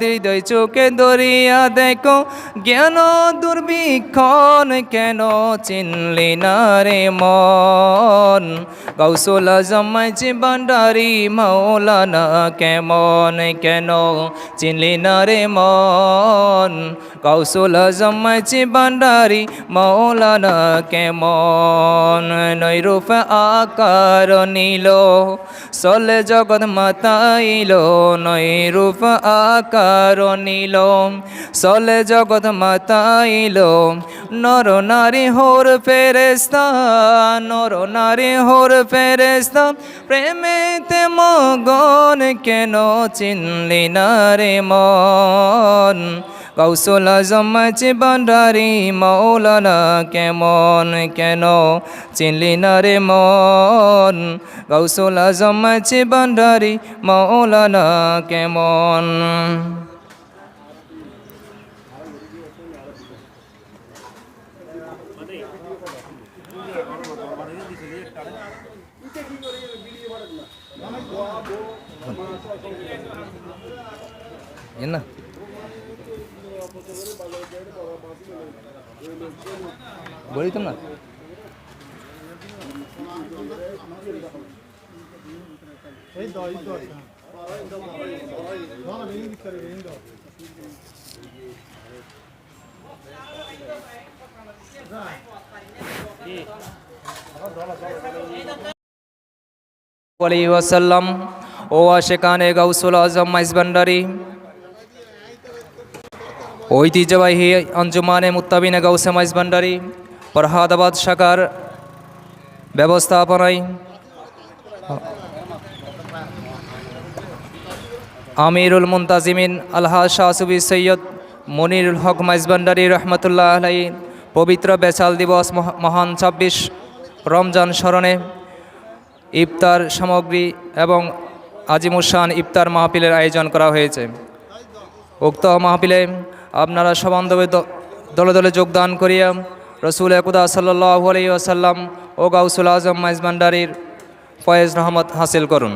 হৃদয় চোখে দরিয়া দেখো, জ্ঞান দুর্বিক্ষণ কেন চিনলি না রে মন? কৌশল জমাইছে ভান্ডারি মৌলানা কেমন কেন চিনলি না রে মন? কৌশল জমাইছি ভান্ডারি, মৌলানা কেমন? নৈরূপ আকার নীল চলে জগৎ মাতাইল, নৈরূপ আকার নীল চলে জগৎ মাতাইল, নর নারী হোর ফেরেস্তা নর নারী হোর ফেরেস্তা প্রেমেতে মগন কেন চিনলি না রে মন? কৌশল জমাচ্ছে ভান্ডারি মৌলানা কেমন কেন চিনলি না রে মন কৌশল জমাচ্ছে ভান্ডারি মৌলানা কেমন என்ன বলিতাম না এই দাও এই দাও না না মেনি দিতে পারবে এই দাও আলী ওয়াসাল্লাম ও আশেকানে গাউসুল আজম মাইজ ভান্ডারি ঐতিহ্যবাহী অঞ্জুমানে মুত্তাবিনে গাউসে মাইজ ভান্ডারি, ফরহাদাবাদ শাখার ব্যবস্থাপনায় আমিরুল মুন্তাজিমিন আলহা শাহসুবি সৈয়দ মনিরুল হক মাইজবান্ডারি রহমতুল্লাহ আলাই পবিত্র বেচাল দিবস মহা- মহান ছাব্বিশ রমজান স্মরণে ইফতার সামগ্রী এবং আজিমুসান ইফতার মাহফিলের আয়োজন করা হয়েছে। উক্ত মাহফিলে আপনারা সবান্ধবে দলে দলে যোগদান করিয়া রসুল একুদা আসাল্লাম ও গাউসুল আজম মাইজমান্ডারির ফয়েজ রহমত হাসিল করুন।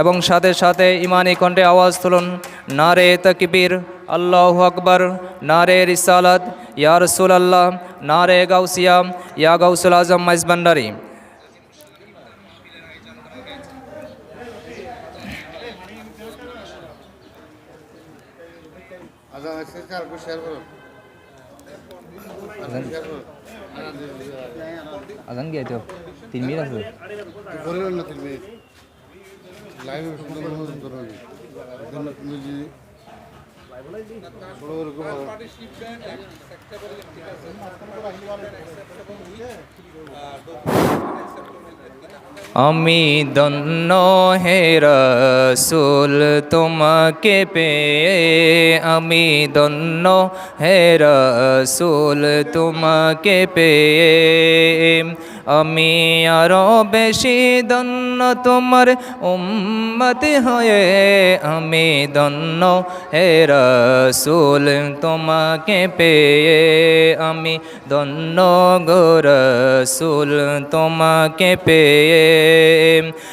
এবং সাথে সাথে ইমানি কণ্ঠে আওয়াজ তুলুন, নারে তকবীর, আল্লাহ আকবর না রে রিসালাত, ইয়া রসুল আল্লাহ না রে গাউসিয়া, ইয়া গাউসুল আজম মাইজবান্ডারি আজকে কার শেয়ার করো শেয়ার করো আজান গিয়ে তো তিন মিনিট আছে করিলেন না তুমি লাইভে সুন্দর করে করে করো আমি দন্ন হে রসুল, তোমাকে পেয়ে আমি দন্ন হে রসুল, তোমাকে পেয়ে আমি আরও বেশি দন্ন তোমার উম্মতি হয়ে আমি দন্ন হে রসুল, তোমাকে পেয়ে আমি দন্ন গো রসুল, তোমাকে পেয়ে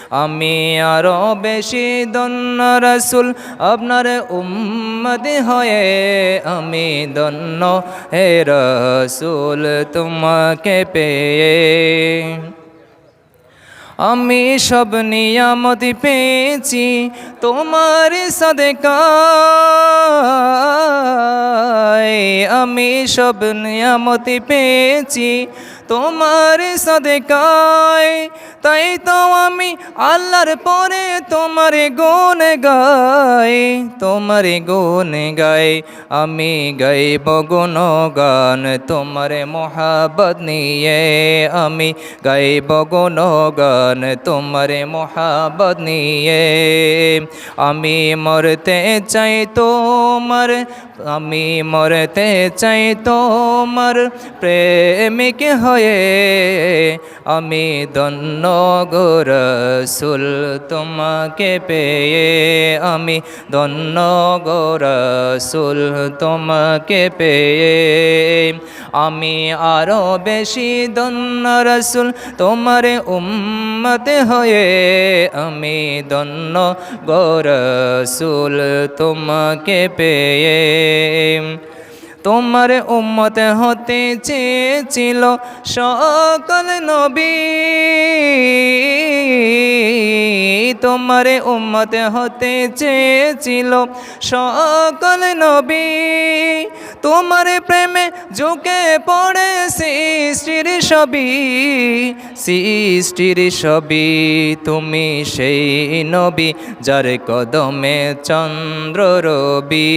আমি আরও বেশি দন্ন রসুল আপনার উম্মতি হয়ে। আমি দন্ন হে রসুল তোমাকে পেয়ে। আমি সব নিয়ামতি পেয়েছি তোমার সদেকায়। আমি সব নিয়ামতি পেয়েছি তোমার সদেকায়, তাই তো আমি আল্লাহর পরে তোমার গুণ গাই, তোমার গুণ গাই। আমি গাইব গুণ গান তোমার মহাবত নিয়ে, আমি গাইব গুণ গান তোমার মহাবত নিয়ে। আমি মরতে চাই তোমার, আমি মরতে চাই তোমার প্রেমিক হয়ে হয়ে আমি দন্ন গোরসুল তোমাকে পেয়ে। আমি দন্ন গোরসুল তোমাকে পেয়ে। আমি আরও বেশি দন্ন রসুল তোমার উম্মতে হয়ে। আমি দন্ন গোরসুল তোমাকে পেয়ে। তোমার উম্মতে হতে চেয়েছিল সকল নবী। তোমার উম্মতে হতে চেয়েছিল সকল নবী। তোমার প্রেমে ঝুঁকে পড়ে সৃষ্টির সবই সৃষ্টির সবই তুমি সেই নবী যার কদমে চন্দ্র রবি।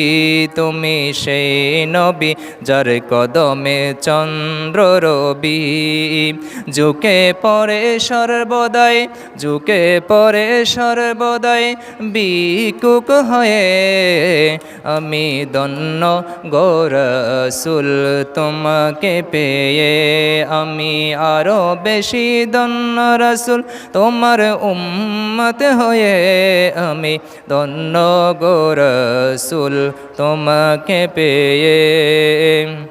তুমি সেই নবী যার কদমে চন্দ্র রবি। ঝুঁকে পরে সর্বদাই, ঝুঁকে পরে সর্বদাই বিকুক হয়ে। আমি দন্ন গৌরসুল তোমাকে পেয়ে। আমি আরও বেশি দন্ন রসুল তোমার উম্মত হয়ে। আমি দন্ন গৌরসুল তোমাকে পেয়ে। đêm